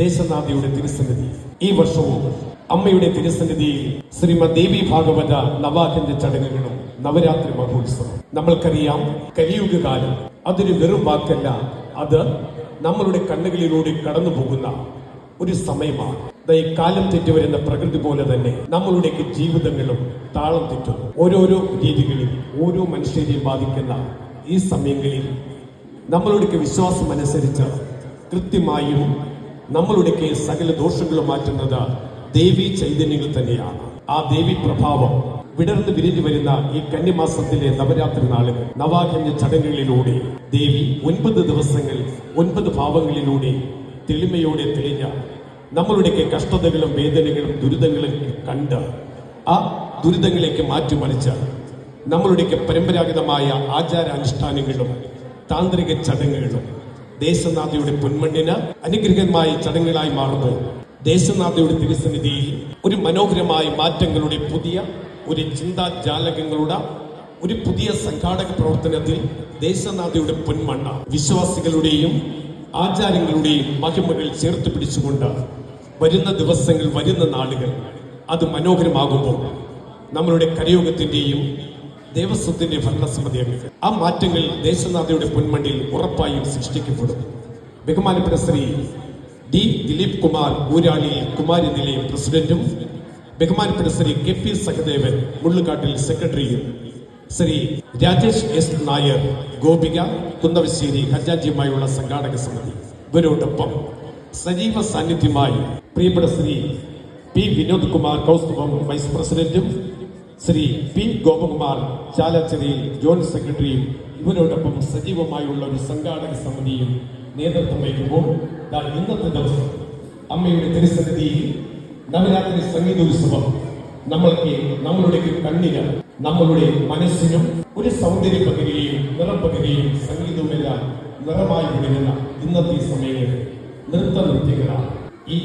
ദേശനാഥയുടെ തിരുസന്നിധി. ഈ വർഷവും അമ്മയുടെ തിരുസന്നിധിയിൽ ശ്രീമദ് ദേവി ഭാഗവത നവാഹിന്റെ ചടങ്ങുകളും നവരാത്രി മഹോത്സവം. നമ്മൾക്കറിയാം കലിയുഗ കാലം അതൊരു വെറും വാക്കല്ല. അത് നമ്മളുടെ കണ്ണുകളിലൂടെ കടന്നു പോകുന്ന ഒരു സമയമാണ്. ഈ കാലം തെറ്റി വരുന്ന പ്രകൃതി പോലെ തന്നെ നമ്മളുടെ ജീവിതങ്ങളും താളം തെറ്റും ഓരോരോ രീതികളിൽ ഓരോ മനുഷ്യരെയും ബാധിക്കുന്ന ഈ സമയങ്ങളിൽ നമ്മളുടെ വിശ്വാസം അനുസരിച്ച് കൃത്യമായും നമ്മളുടെ സകല ദോഷങ്ങളും മാറ്റുന്നത് ദേവി ചൈതന്യങ്ങൾ തന്നെയാണ്. ആ ദേവി പ്രഭാവം വിടർന്ന് വിരിഞ്ഞു വരുന്ന ഈ കന്യമാസത്തിലെ നവരാത്രി നാളിൽ നവാകന്യ ചടങ്ങുകളിലൂടെ ദേവി ഒൻപത് ദിവസങ്ങൾ ഒൻപത് ഭാവങ്ങളിലൂടെ തെളിമയോടെ തെളിഞ്ഞ നമ്മളുടെ കഷ്ടതകളും വേദനകളും ദുരിതങ്ങളും കണ്ട് ആ ദുരിതങ്ങളിലേക്ക് മാറ്റിമറിച്ച് നമ്മളുടെ പരമ്പരാഗതമായ ആചാരാനുഷ്ഠാനങ്ങളും താന്ത്രിക ചടങ്ങുകളും ദേശനാഥയുടെ പൊന്മണ്ണിന് അനുഗ്രഹമായ ചടങ്ങുകളായി മാറുമ്പോൾ ദേശനാഥയുടെ തിരുസന്നിധിയിൽ ഒരു മനോഹരമായ മാറ്റങ്ങളുടെ പുതിയ ഒരു ചിന്താജാലകങ്ങളുടെ ഒരു പുതിയ സംഘാടക പ്രവർത്തനത്തിൽ ദേശനാഥയുടെ പൊന്മണ്ണ വിശ്വാസികളുടെയും ആചാരങ്ങളുടെയും മഹിമകൾ ചേർത്ത് പിടിച്ചുകൊണ്ട് വരുന്ന ദിവസങ്ങൾ വരുന്ന നാളുകൾ അത് മനോഹരമാകുമ്പോൾ നമ്മളുടെ കരയോഗത്തിന്റെയും ദേവസ്വത്തിന്റെ ഭരണസമിതി അംഗങ്ങൾ. ആ മാറ്റങ്ങൾ ദേശനാഥയുടെ പൊന്മണ്ണിൽ ഉറപ്പായും സൃഷ്ടിക്കപ്പെടും. ബഹുമാനപ്പെട്ട ശ്രീ ഡി ദിലീപ് കുമാർ ഊരാളി കുമാരി നിലയം പ്രസിഡന്റും ബഹുമാനപ്പെട്ട ശ്രീ കെ പി സഹദേവൻ മുള്ളുകാട്ടിൽ സെക്രട്ടറിയും ശ്രീ രാജേഷ് എസ് നായർ ഗോപിക കുന്നവശ്ശേരി ഖജാജിയുമായുള്ള സംഘാടക സമിതി. ഇവരോടൊപ്പം സജീവ സാന്നിധ്യമായി പ്രിയപ്പെട്ട ശ്രീ പി വിനോദ് കുമാർ കൗസ്തുഭം വൈസ് പ്രസിഡന്റും ശ്രീ പി ഗോപകുമാർ ചാലച്ചേരിയിൽ ജോയിന്റ് സെക്രട്ടറിയും ഇവരോടൊപ്പം സജീവമായുള്ള ഒരു സംഘാടക സമിതിയും നേതൃത്വം വഹിക്കുമ്പോൾ ഇന്നത്തെ ദിവസം. അമ്മയുടെ തിരുസന്നിധിയിൽ നവരാത്രി സംഗീതോത്സവം. നമ്മൾക്ക് നമ്മളുടെ കണ്ണിന് നമ്മളുടെ മനസ്സിനും ഒരു സൗന്ദര്യ പകരുകയും നിറം പകരുകയും സംഗീതവുമെല്ലാം നിറമായി വിടുന്ന ഇന്നത്തെ സമയങ്ങളിൽ നൃത്ത നൃത്യങ്ങളാണ്. ഈ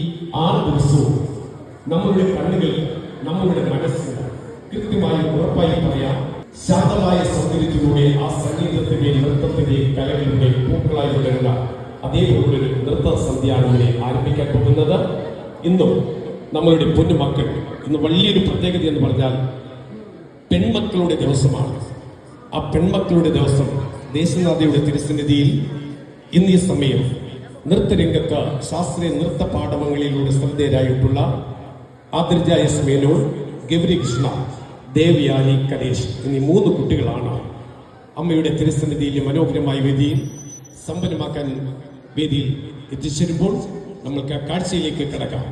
ആറ് ദിവസവും നമ്മളുടെ കണ്ണുകൾ നമ്മളുടെ മനസ്സിന് കൃത്യമായി ഉറപ്പായി പറയാം. ശാന്തമായ സൗന്ദര്യത്തിലൂടെ ആ സംഗീതത്തിന്റെ നൃത്തത്തിന്റെ കലകളുടെ പൂക്കളായി വിടരുന്ന അതേപോലെ ഒരു നൃത്ത സന്ധ്യയാണ് ഇവിടെ ആരംഭിക്കാൻ പോകുന്നത്. ഇന്നും നമ്മളുടെ പൊന്നുമക്കൾ ഇന്ന് വലിയൊരു പ്രത്യേകത എന്ന് പറഞ്ഞാൽ പെൺമക്കളുടെ ദിവസമാണ്. ആ പെൺമക്കളുടെ ദിവസം ദേശനാഥയുടെ തിരുസന്നിധിയിൽ ഇന്ന് ഈ സമയം നൃത്തരംഗത്ത് ശാസ്ത്രീയ നൃത്ത പാഠവങ്ങളിലൂടെ ശ്രദ്ധേയരായിട്ടുള്ള ആതിർജ എസ് മേനോൻ ഗൗരി കൃഷ്ണ ദേവയാനി കലേഷ് എന്നീ മൂന്ന് കുട്ടികളാണ് അമ്മയുടെ തിരുസന്നിധിയിലെ മനോഹരമായ വേദിയിൽ സമ്പന്നമാക്കാൻ വേദിയിൽ എത്തിച്ചേരുമ്പോൾ നമ്മൾക്ക് കാഴ്ചയിലേക്ക് കിടക്കാം.